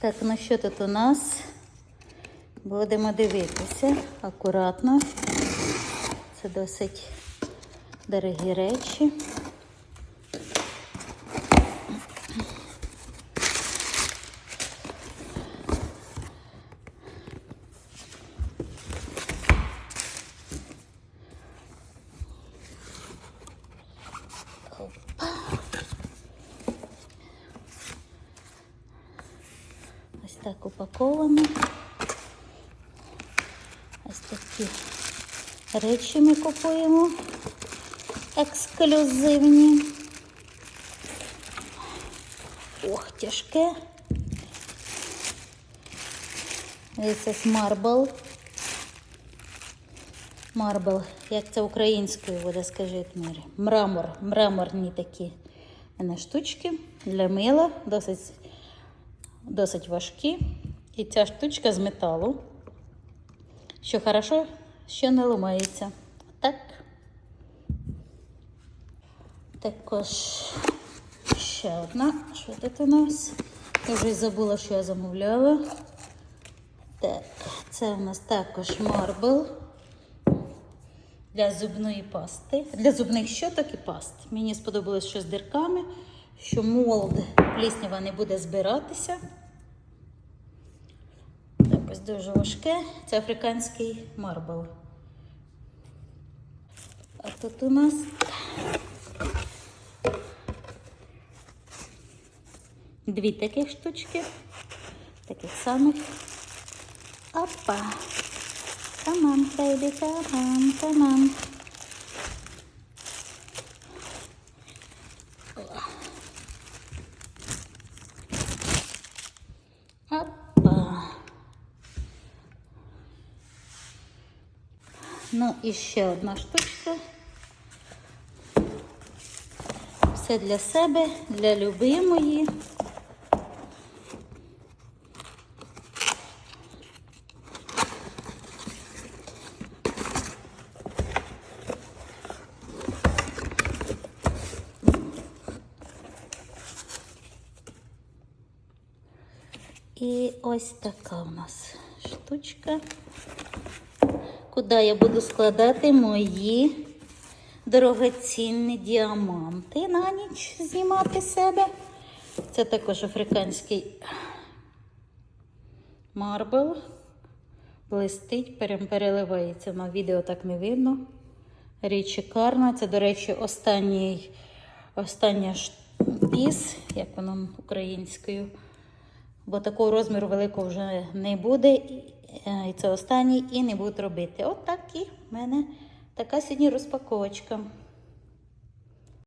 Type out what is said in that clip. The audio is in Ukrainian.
Так, ну що тут у нас? Будемо дивитися акуратно. Це досить дорогі речі. Так упаковано. Ось такі речі ми купуємо. Ексклюзивні. Ох, тяжке. Це марбл. Марбл. Як це українською буде, скажіть мені. Мрамор. Мраморні такі штучки для мила. Досить досить важкі. І ця штучка з металу, що хорошо, що не ламається. Так. Також ще одна. Що тут у нас? Я вже забула, що я замовляла. Так, це у нас також марбл для зубної пасти, для зубних щоток і паст. Мені сподобалось, що з дирками, що молд пліснява не буде збиратися. Ось дуже важке. Це африканський марбл. А тут у нас дві таких штучки, таких самих. Опа! Come on, baby, come on, come on. Опа. Ну і ще одна штучка. Все для себе, для любимої. І ось така у нас штучка, куди я буду складати мої дорогоцінні діаманти на ніч знімати себе. Це також африканський марбл. Блистить, переливається. На відео так не видно. Річ шикарна. Це, до речі, останній, остання піс, як воно українською бо такого розміру великого вже не буде. І е, це останній і не будуть робити. От так і в мене така сьогодні розпаковочка.